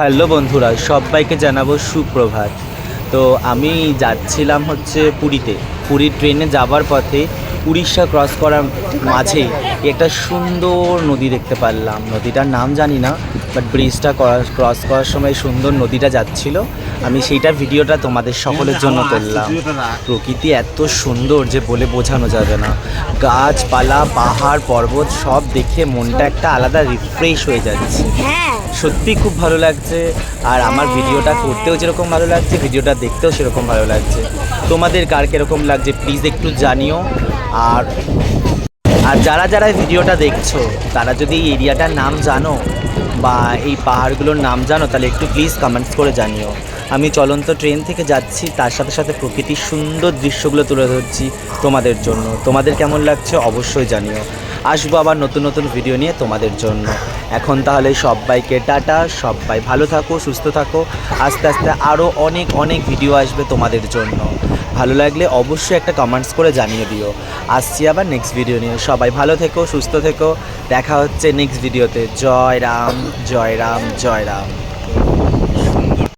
Hello বন্ধুরা, সবাইকে জানাব সুপ্রভাত। তো আমি যাচ্ছিলাম হচ্ছে পুরীতে। পুরীর ট্রেনে যাবার পথে উড়িষ্যা ক্রস করার মাঝে একটা সুন্দর নদী দেখতে পারলাম। নদীটার নাম জানি না বাট ব্রিজটা ক্রস করার সময় সুন্দর নদীটা যাচ্ছিল। আমি সেইটার ভিডিওটা তোমাদের সকলের জন্য তুললাম। প্রকৃতি এত সুন্দর যে বলে বোঝানো যাবে না। গাছপালা পাহাড় পর্বত সব দেখে মনটা একটা আলাদা রিফ্রেশ হয়ে যাচ্ছে। হ্যাঁ। সত্যি খুব ভালো লাগছে। আর আমার ভিডিওটা করতেও যেরকম ভালো লাগছে ভিডিওটা দেখতেও সেরকম ভালো লাগছে। তোমাদের কার কীরকম লাগছে প্লিজ একটু জানিও। আর আর যারা যারা এই ভিডিওটা দেখছ তারা যদি এই এরিয়াটার নাম জানো বা এই পাহাড়গুলোর নাম জানো, তাহলে একটু প্লিজ কমেন্টস করে জানিও। আমি চলন্ত ট্রেন থেকে যাচ্ছি, তার সাথে সাথে প্রকৃতির সুন্দর দৃশ্যগুলো তুলে ধরছি তোমাদের জন্য। তোমাদের কেমন লাগছে অবশ্যই জানিও। আসব আবার নতুন নতুন ভিডিও নিয়ে তোমাদের জন্য। এখন তাহলে সবাইকে টাটা, সবাই ভালো থাকো, সুস্থ থাকো। আস্তে আস্তে আরও অনেক অনেক ভিডিও আসবে তোমাদের জন্য। ভালো লাগলে অবশ্যই একটা কমেন্টস করে জানিয়ে দিও। আসছি আবার নেক্সট ভিডিও নিয়ে। সবাই ভালো থেকো, সুস্থ থেকো। দেখা হচ্ছে নেক্সট ভিডিওতে জয় রাম জয় রাম জয় রাম।